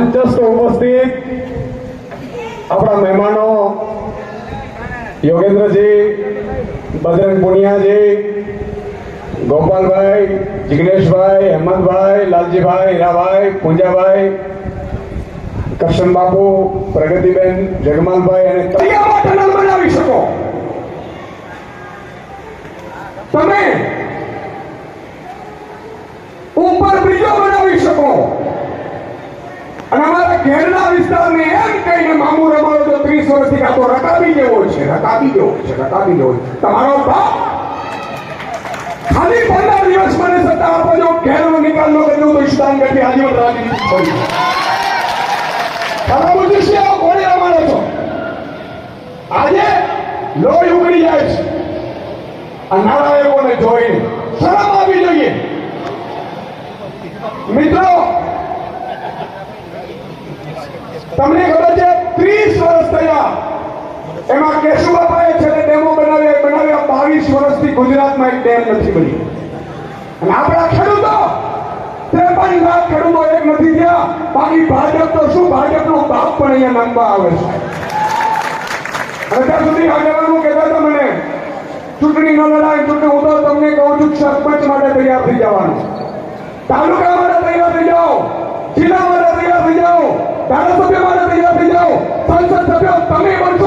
મંચસ્થ ઉપસ્થિત આપણા મહેમાનો યોગેન્દ્રજી બજરંગ પુનિયાજી ગોપાલભાઈ જિગ્નેશભાઈ હેમંતભાઈ લાલજીભાઈ હીરાભાઈ પૂંજાભાઈ કરશન બાપુ પ્રગતિબેન જગમાલભાઈ અને તળિયામાં ટનલ બનાવી શકો કાં તો રકાબી જેવો છે રકાબી જેવો છે રકાબી જેવો તમારો બાપ ખાલી પંદર દિવસ મને સત્તા આપો જો ઘેરનો નિકાલ નો કર્યો તો ઈશાન ગઢવી આજીવન રાજી ખરાબ ઉદ્દેશ્ય આવો કોને રમાડો છો. આજે લોહી ઉગડી જાય છે. આ નારાયકોને જોઈને શરમ આવી જોઈએ. મિત્રો, તમને ખબર છે, ત્રીસ વર્ષ એમાં કેશુબાપાએ છેલ્લે ડેમો બનાવ્યા બનાવ્યા બાવીસ વર્ષથી ગુજરાતમાં એક ડેમ નથી બની અને આપણા ખેડૂતો, ત્રેપન લાખ ખેડૂતો એક નથી થયા. બાકી ભાજપ તો શું? ભાજપનો બાપ પણ અહીંયા નામવા આવે છે. અત્યાર સુધી આગેવાનો કહેતા હતા મને, ચૂંટણી ન લડાય, ચૂંટણી હું તો તમને કહું છું, સરપંચ માટે તૈયાર થઈ જવાનું. તાલુકા માટે તૈયાર થઈ જાઓ, જિલ્લા માટે તૈયાર થઈ જાઓ, ધારાસભ્ય માટે તૈયાર થઈ જાઓ, સંસદ સભ્યો તમે ત્યારે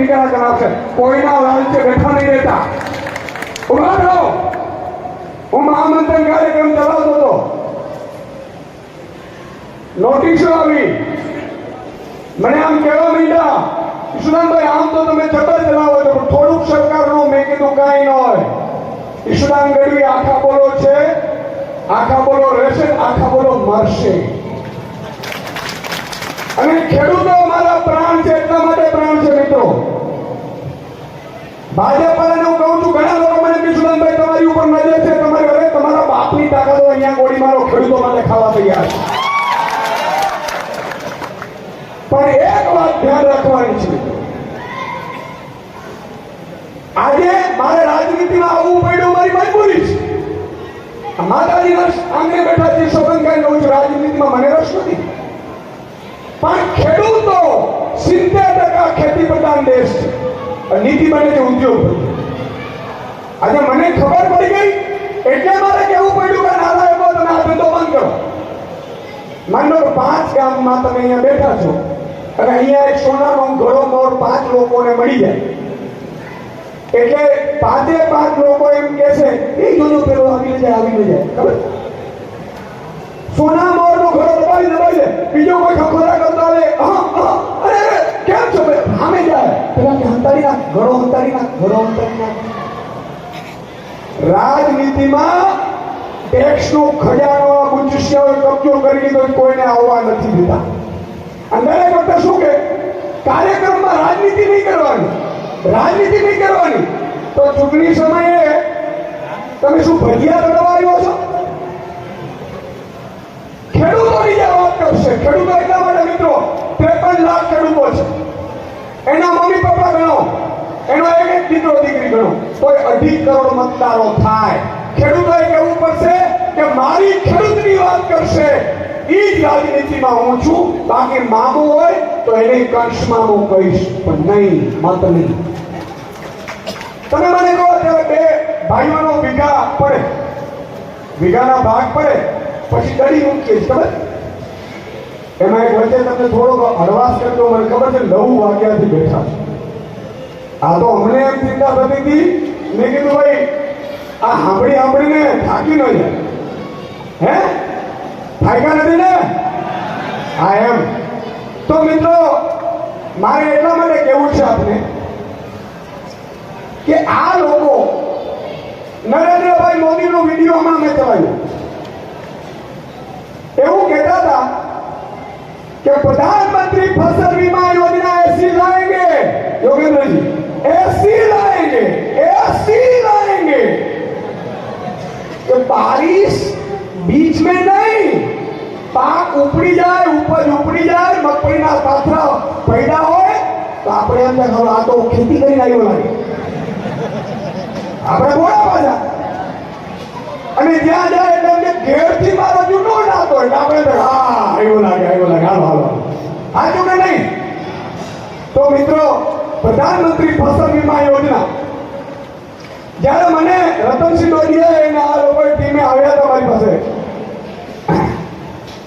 નિકાલ કરાવશે કોઈના લાલચે બેઠા નહીં રહેતા. ઊભા રહો. હું મહામંત્રણ કાર્યક્રમ ચલાવતો હતો. નોટિસો આવી. મને આમ કહેવા માંડ્યા, ઈશુદાનભાઈ, આમ તો તમે જબર ચલાવો છો, પણ થોડુંક સરકારનું મેં કીધું કાંઈ ન હોય. ઈશુદાન ગઢવી, આખા બોલો છે, આખા બોલો રહેશે, આખા બોલો મરશે. અને ખેડૂતો મારા પ્રાણ છે એટલા માટે પ્રાણ છે મિત્રો ભાજપ વાળાને હું કહું છું, ઘણા લોકો મને કિશુદાનભાઈ તમારી ઉપર નજર છે, તમારે હવે તમારા બાપની તાકાતો અહીંયા ગોળી મારો ખેડૂતો માટે ખાવા તૈયાર પણ એક વાત ધ્યાન રાખવાની છે. આજે મારે રાજનીતિમાં આવવું પડ્યું, મારી મજબૂરી છે. આ દિવસ આંગણે બેઠા જે સોગંદકારી લઉં રાજનીતિમાં મને રસ નથી. પણ ખેડૂતો સિત્તેર ટકા ખેતી પ્રધાન દેશ છે. નીતિ બને છે ઉદ્યોગ આજે મને ખબર પડી ગઈ, એટલે મારે કેવું પડ્યું કે નાલાયકો તમે આ ધંધો બંધ કરો. માનો પાંચ ગામમાં તમે અહીંયા બેઠા છો, અને અહીંયા એક સોનાનો ઘડો મોર પાંચ લોકોને મળી જાય. એટલે પાંચે પાંચ લોકો એમ કે છે, એ જોજો પેલો આવી જાય આવી જાય. ખબર? સોના મોર નો ઘડો દબાવી દબાવી દે બીજો કોઈ ખખોરા કરતા આવે હા અરે કેમ છો બે ભામે જાય. પેલા કે હંતારી નાખ ઘણો હંતારી નાખ ઘણો હંતારી નાખ રાજનીતિમાં ટેક્સનો ખજાનો ગુજસિયાઓએ કબજો કરી લીધો કોઈને આવવા નથી દીધા. અંદર વખતે શું કે, કાર્યક્રમમાં રાજનીતિ નહીં કરવાની. રાજનીતિ નહીં કરવાની. તો ચૂંટણી સમયે તમે શું ભજીયા રડવા આવ્યો છો? ખેડૂતોની જે વાત કરશે. ખેડૂતો એટલા માટે મિત્રો ત્રેપન લાખ ખેડૂતો છે. એના મમ્મી પપ્પા ગણો. એનો એક એક દીકરો દીકરી ગણો. તો અઢી કરોડ મતદારો થાય. ખેડૂતોએ કહેવું પડશે કે મારી ખેડૂતની વાત કરશે. ઈ જ રાજનીતિમાં હું છું. બાકી મામું હોય તો એને કંશમાં હું કહીશ, પણ નહીં, મત નહીં. તમે મને કહો ત્યારે બે ભાઈઓનો વિઘા પડે. વિઘાના ભાગ પડે. પછી દડી મૂકીએ ખબર? એમાં એક વચ્ચે તમને થોડો હળવાશ કરતો મને ખબર છે, નવ વાગ્યાથી બેઠા આ તો અમને એમ ચિંતા થતી હતી. મેં કીધું, ભાઈ, આ સાંભળી સાંભળીને થાકી ન જાય. હે? થાક્યા નથી ને? હા, એમ. તો મિત્રો, મારે એટલા માટે કેવું છે આપને કે આ લોકો નરેન્દ્રભાઈ મોદીનો વીડિયો હમણાં મેં ચલાવ્યો એવું કહેતા હતા કે प्रधानमंत्री फसल बीमा योजना ऐसी लाएंगे योगेंद्र जी ऐसी लाएंगे ऐसी लाएंगे कि बारिश बीच में नहीं પાક ઉપડી જાય ઉપજ ઉપડી જાય મગફળીના પાથરા પૈડા હોય તો આપણે એમ થાય હવે આ તો ખેતી કરીને આવ્યો લાગે આપણે બોલા પાછા અને જ્યાં જાય એટલે એમને ઘેરથી મારો જૂનો નાતો એટલે આપણે તો હા પ્રધાનમંત્રી ફસલ વીમા યોજના. જ્યારે મને રતનસિંહ ડોડિયા અને આ લોકો ટીમે આવ્યા હતા મારી પાસે.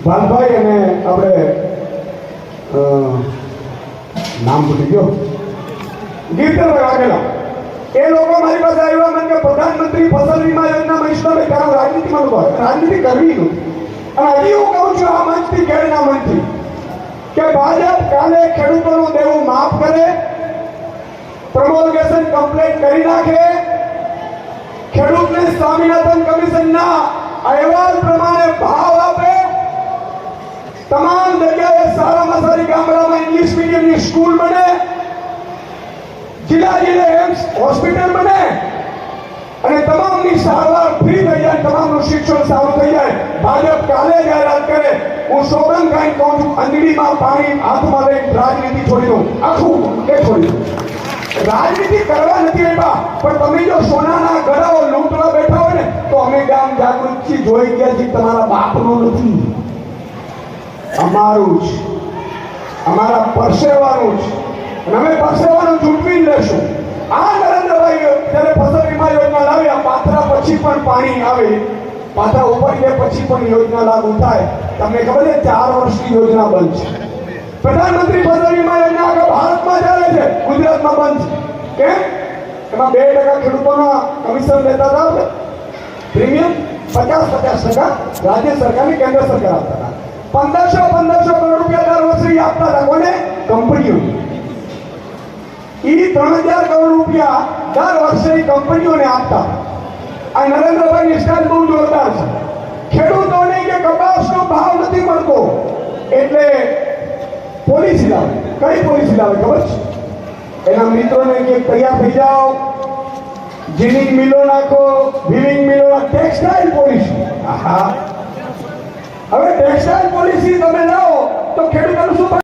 ભાનભાઈ અને આપણે નામ ભૂલી ગયો. ગીરધરભાઈ વાઘેલા. એ લોકો મારી પાસે આવ્યા મને કે પ્રધાનમંત્રી ફસલ વીમા યોજના ઈશ્વરભાઈ તારા રાજનીતિમાં લોકો રાજનીતિ કરવી નથી અને હજી હું કહું છું આ મંચથી કેળના મંચથી, કે ભાજપ કાલે ખેડૂતોનું દેવું માફ કરે પ્રમોલગેશન કમ્પ્લેટ કરી નાખે. ખેડૂતને સ્વામિનાથન કમિશનના અહેવાલ પ્રમાણે ભાવ આપે. તમામ જગ્યાએ સારામાં સારી ગામડામાં ઇંગ્લિશ મીડિયમની સ્કૂલ બને. જિલ્લા જિલ્લે એમ્સ હોસ્પિટલ બને. અને તમામની સારવાર ફ્રી થઈ જાય, તમામનું શિક્ષણ સારું થઈ જાય. ભાજપ કાલે જાહેરાત કરે. હું સોબરંગ કાંઈ કહું છું, અંગડીમાં પાણી, હાથમાં લઈ રાજનીતિ છોડી દઉં. આખું કે છોડી દઉં. રાજનીતિ કરવા નથી આવ્યા. પણ તમે જો સોનાના ગળાઓ લૂંટવા બેઠા હોય ને, તો અમે ગામ જાગૃતથી જોઈ ગયા છીએ તમારા બાપનું નથી. અમારું જ. અમારા પરસેવાનું જ. અને અમે પરસેવાનું ચૂંટવી લેશું આ નરેન્દ્રભાઈ જ્યારે ફસલ વીમા યોજના લાવ્યા પાથરા પછી પણ પાણી આવે. પાથરા ઉપર ગયા પછી પણ યોજના લાગુ થાય. તમને ખબર છે, ચાર વર્ષની યોજના બંધ છે. પ્રધાનમંત્રી ફસલ વીમા યોજના આગળ ભારતમાં ચાલે છે. ગુજરાતમાં બંધ છે. કેમ? એમાં બે ટકા ખેડૂતોના કમિશન લેતા હતા પ્રીમિયમ પચાસ પચાસ ટકા રાજ્ય સરકાર ને કેન્દ્ર સરકાર આપતા હતા. પંદરસો પંદરસો કરોડ રૂપિયા દર વર્ષે આપતા હતા. કોને? કંપનીઓ. એ ત્રણ હજાર કરોડ રૂપિયા દર વર્ષે કંપનીઓને આપતા. આ નરેન્દ્રભાઈ સ્ટાઇલ બહુ જોરદાર છે. ખેડૂતોને કે કપાસનો ભાવ નથી મળતો. એટલે પોલિસી લાવે કઈ પોલીસ લાવે ખબર? છે એના મિત્રોને કે તૈયાર થઈ જાઓ. જીનિંગ મિલો નાખો વિવિંગ મિલો ટેક્સટાઇલ પોલિસી. આહા. હવે ટેક્સટાઇલ પોલિસી તમે લાવો, તો ખેડૂતોનું શું